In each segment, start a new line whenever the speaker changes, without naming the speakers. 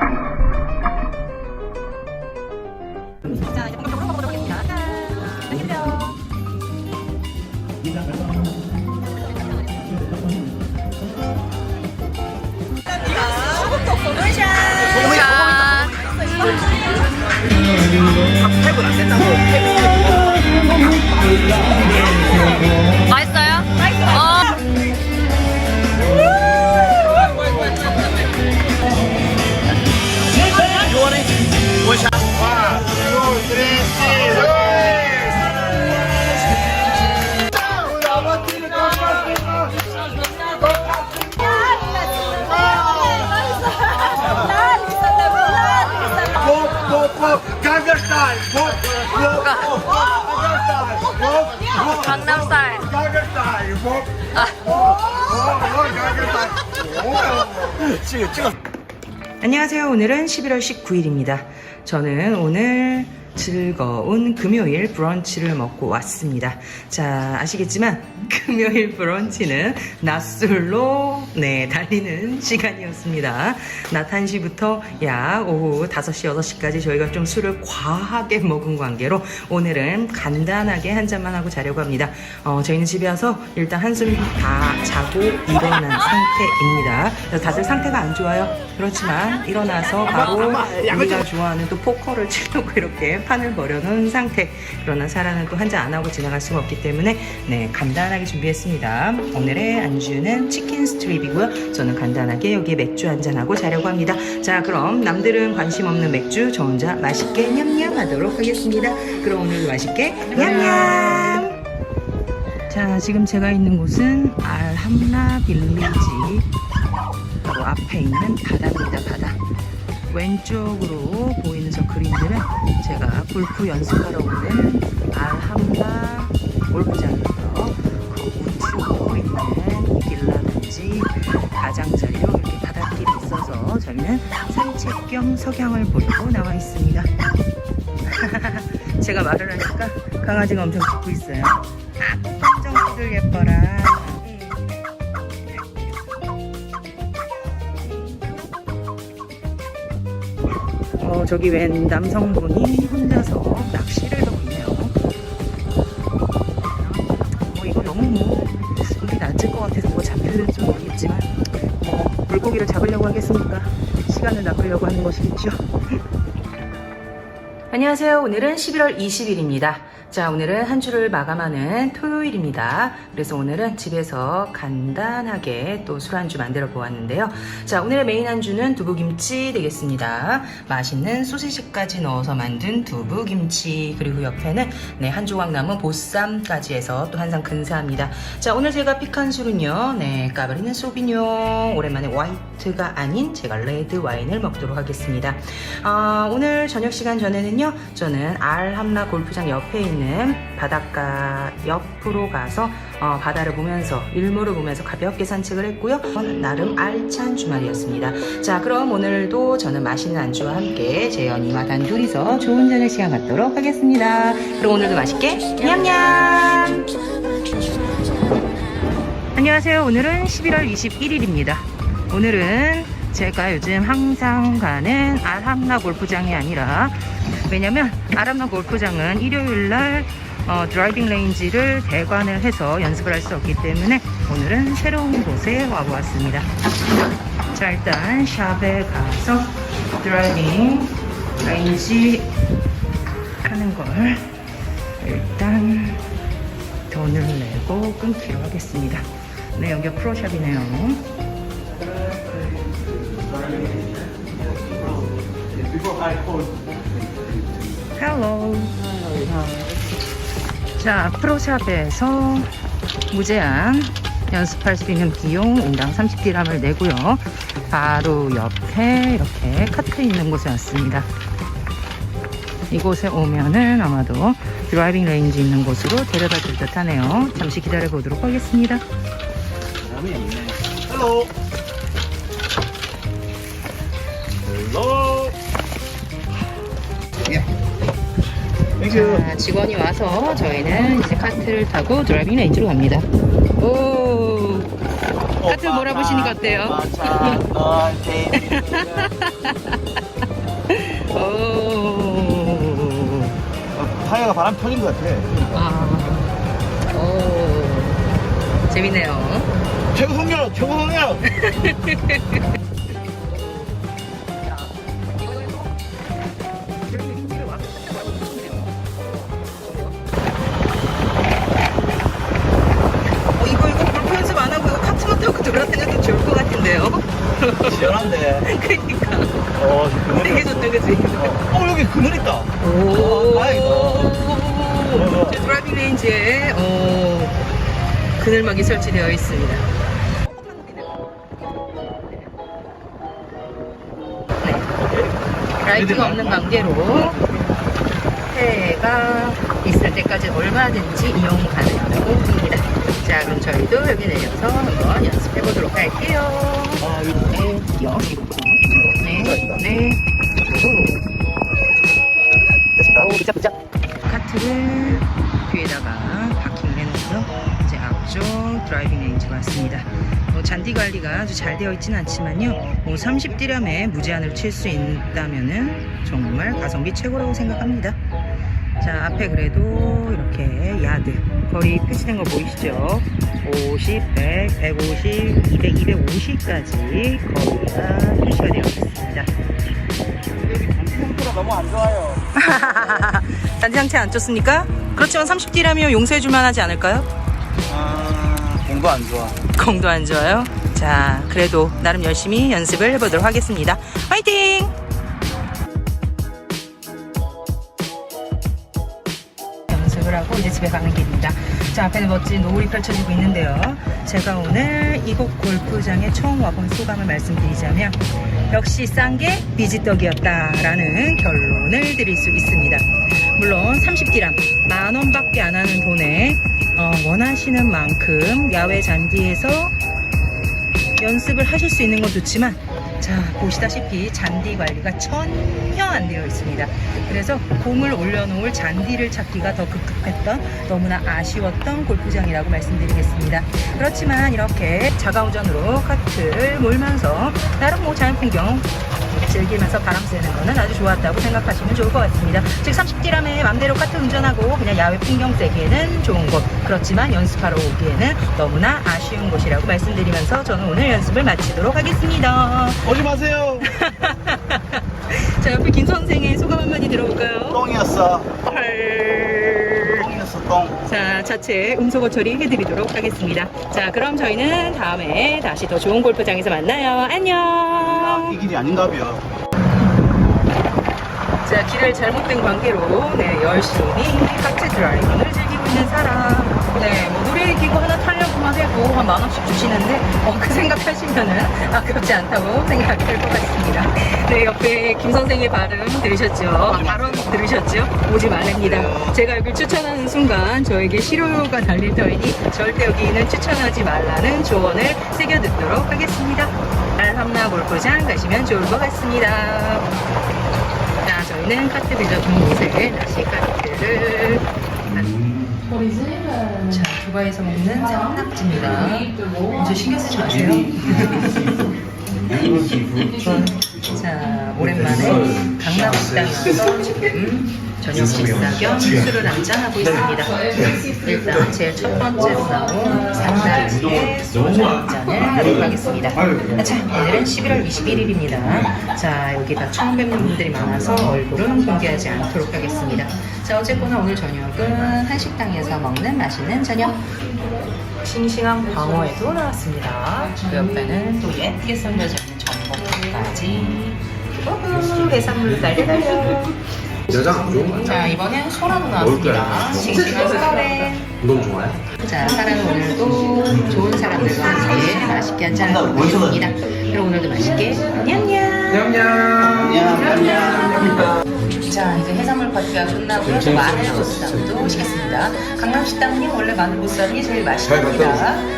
자, 강남 스타일.
Gangnam Style, 찍어 찍어.
안녕하세요. 오늘은 11월 19일입니다. 저는 오늘 즐거운 금요일 브런치를 먹고 왔습니다. 자, 아시겠지만 금요일 브런치는 낮술로 네, 달리는 시간이었습니다. 낮 1시부터 약 오후 5시, 6시까지 저희가 좀 술을 과하게 먹은 관계로 오늘은 간단하게 한 잔만 하고 자려고 합니다. 어, 저희는 집에 와서 일단 한숨 다 자고 일어난 상태입니다. 다들 상태가 안 좋아요. 그렇지만 일어나서 바로 우리가 좋아하는 또 포커를 치려고 이렇게 판을 벌여놓은 상태. 그러나 사라는 또한잔 안 하고 지나갈 수가 없기 때문에 네 간단하게 준비했습니다. 오늘의 안주는 치킨 스트립이고요. 저는 간단하게 여기에 맥주 한잔 하고 자려고 합니다. 자 그럼 남들은 관심 없는 맥주 저 혼자 맛있게 냠냠하도록 하겠습니다. 그럼 오늘도 맛있게 냠냠. 자 지금 제가 있는 곳은 알함라 빌리지 바로 앞에 있는 바다 왼쪽으로 보이는 저 그림들은 제가 골프 연습하러 오는 알함라 골프장이고요 그 우측으로 있는 이 빌라든지 가장자리로 이렇게 바닷길이 있어서 저희는 산책 겸 석양을 보려고 나와 있습니다. 제가 말을 하니까 강아지가 엄청 짖고 있어요. 아 꽃정이들 예뻐라 어, 저기 웬 남성분이 혼자서 낚시를 하고 있네요. 뭐 이거 너무 뭐 물이 낮을 것 같아서 뭐 잡힐지 모르겠지만 뭐 물고기를 잡으려고 하겠습니까? 시간을 낚으려고 하는 것이겠죠. 안녕하세요. 오늘은 11월 20일입니다. 자, 오늘은 한 주를 마감하는 토요일입니다. 그래서 오늘은 집에서 간단하게 또 술 안주 만들어 보았는데요. 자, 오늘의 메인 안주는 두부김치 되겠습니다. 맛있는 소시지까지 넣어서 만든 두부김치. 그리고 옆에는 네, 한 조각 남은 보쌈까지 해서 또한상 근사합니다. 자, 오늘 제가 픽한 술은요. 네, 까버리는 소비뇽. 오랜만에 화이트가 아닌 제가 레드 와인을 먹도록 하겠습니다. 아, 오늘 저녁 시간 전에는요, 저는 알함라 골프장 옆에 있는 바닷가 옆으로 가서 어, 바다를 보면서 일몰을 보면서 가볍게 산책을 했고요. 나름 알찬 주말이었습니다. 자, 그럼 오늘도 저는 맛있는 안주와 함께 재현이와 단둘이서 좋은 저녁 시간 갖도록 하겠습니다. 그럼 오늘도 맛있게 냠냠! 안녕하세요. 오늘은 11월 21일입니다. 오늘은 제가 요즘 항상 가는 아람나 골프장이 아니라 왜냐면 아람나 골프장은 일요일날 어, 드라이빙 레인지를 대관을 해서 연습을 할 수 없기 때문에 오늘은 새로운 곳에 와보았습니다. 자 일단 샵에 가서 드라이빙 레인지 하는 걸 일단 돈을 내고 끊기로 하겠습니다. 네 여기가 프로샵이네요. 헬로. 자, 프로샵에서 무제한 연습할 수 있는 비용 인당 30디람을 내고요. 바로 옆에 이렇게 카트 있는 곳에 왔습니다. 이곳에 오면은 아마도 드라이빙 레인지 있는 곳으로 데려다 줄 듯 하네요. 잠시 기다려 보도록 하겠습니다.
Hello. Hello.
자, 직원이 와서 저희는 이제 카트를 타고 드라이빙 레인지로 갑니다. 오, 카트 어, 몰아보시는 것 어때요?
오, 어, 타이어가 바람 터진 것 같아.
아, 오, 재밌네요.
최고 성격, 최고 성격. 어, 그늘.
되게 좋다 그지?
어, 여기 그늘 있다.
오,
아, 다행이다.
저 드라이빙 레인지에 어, 그늘막이 설치되어 있습니다. 네. 라이트가 없는 관계로 해가 있을 때까지 얼마든지 이용 가능하다고 합니다. 자, 그럼 저희도 여기 내려서 한번 연습해 보도록 할게요.
아, 여기
네, 여기. 네, 네. 오, 부짝부짝. 카트를 뒤에다가 파킹을 해놓고요. 이제 앞쪽 드라이빙 레인지가 왔습니다. 뭐 잔디 관리가 아주 잘 되어 있지는 않지만요. 뭐 30디람에 무제한으로 칠 수 있다면은 정말 가성비 최고라고 생각합니다. 자, 앞에 그래도 이렇게 야드 거리 표시된 거 보이시죠? 50, 100, 150, 200, 250까지 거리가 표시가 되어 있습니다.
상태가 너무 안 좋아요.
단지 상태 안 좋습니까? 그렇지만 30D라면 용서해줄만 하지 않을까요?
아, 공도 안 좋아.
공도 안 좋아요. 자, 그래도 나름 열심히 연습을 해보도록 하겠습니다. 화이팅! 연습을 하고 이제 집에 가는 길입니다. 자, 앞에는 멋진 노을이 펼쳐지고 있는데요. 제가 오늘 이곳 골프장에 처음 와본 소감을 말씀드리자면 역시 싼 게 비지떡이었다라는 결론을 드릴 수 있습니다. 물론 30디람 만 원밖에 안 하는 돈에 어, 원하시는 만큼 야외 잔디에서 연습을 하실 수 있는 건 좋지만 자 보시다시피 잔디 관리가 전혀 안 되어 있습니다. 그래서 공을 올려놓을 잔디를 찾기가 더 급급했던 너무나 아쉬웠던 골프장이라고 말씀드리겠습니다. 그렇지만 이렇게 자가운전으로 카트를 몰면서 나름 뭐 자연 풍경 즐기면서 바람 쐬는 거는 아주 좋았다고 생각하시면 좋을 것 같습니다. 즉 30디람에 맘대로 카트 운전하고 그냥 야외 풍경 쐬기에는 좋은 곳 그렇지만 연습하러 오기에는 너무나 아쉬운 곳이라고 말씀드리면서 저는 오늘 연습을 마치도록 하겠습니다.
오지 마세요.
자 옆에 김 선생의 소감 한마디 들어볼까요?
똥이었어.
헐.
똥이었어, 똥.
자, 차체 음소거 처리해드리도록 하겠습니다. 자, 그럼 저희는 다음에 다시 더 좋은 골프장에서 만나요. 안녕!
이 길이 아닌가벼.
자, 길을 잘못된 관계로, 네, 열심히 카트 드라이빙을 즐기고 있는 사람. 네, 뭐 놀이기구 하나 타려고만 해도 한 만 원씩 주시는데, 어, 그 생각하시면은 아깝지 않다고 생각이 들것 같습니다. 네, 옆에 김 선생의 발음 들으셨죠? 아, 발언 들으셨죠? 오지 말랍니다. 제가 여기 추천하는 순간 저에게 실효가 달릴 터이니 절대 여기는 추천하지 말라는 조언을 새겨 듣도록 하겠습니다. 골프장 가시면 좋을 것 같습니다. 자, 저희는 카트 빌려준 곳에 다시 카트를 자, 두바이에서 먹는 짱낙지입니다. 이제 신경 쓰지 마세요. 자, 오랜만에 강남 식당에 와서 지금 저녁 식사 겸 술을 한잔하고 있습니다. 일단 제일 첫 번째로 나온 산다지의 소주 한 잔을 하도록 하겠습니다. 자, 오늘은 11월 21일입니다. 자, 여기 다 처음 뵙는 분들이 많아서 얼굴은 공개하지 않도록 하겠습니다. 자, 어쨌거나 오늘 저녁은 한식당에서 먹는 맛있는 저녁. 싱싱한 광어에도 나왔습니다. 그 옆에는 또 예쁘게 썰려져 있는 전복까지. 우후, 해산물로 달려 달려.
여자가 안 좋은 거
자, 이번엔 소라도 나왔습니다. 싱싱한 소라래.
넌 좋아해?
자, 사랑은 오늘도 좋은 사람들과 함께 맛있게 한잔 하고 가겠습니다. 그럼 오늘도 맛있게 냠냠. 자, 이제 해산물 파티가 끝나고요. 또 마늘 보쌈도 시겠습니다. 강남식당은요, 원래 마늘 보쌈이 제일 맛있답니다.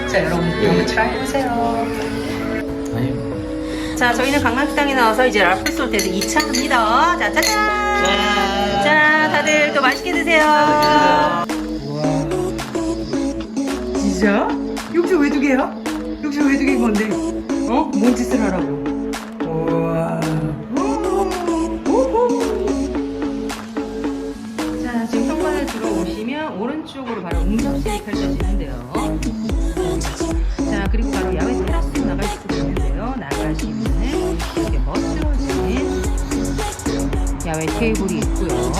자, 여러분들 한번 트라이 해보세요. 자, 저희는 강남식당에 나와서 이제 라플 솔테드 2차 합니다. 자, 짜잔! 자, 다들 또 맛있게 드세요. 진짜? 욕조 왜 두 개야? 욕조 왜 두 개인 건데? 어? 뭔 짓을 하라고? 우와. 자, 지금 현관을 두 오른쪽으로 바로 응접실이 펼쳐지는데요. 자, 그리고 바로 야외 테라스로 나갈 수가 있는데요. 나가시면은 이렇게 멋스러워진 야외 테이블이 있고요.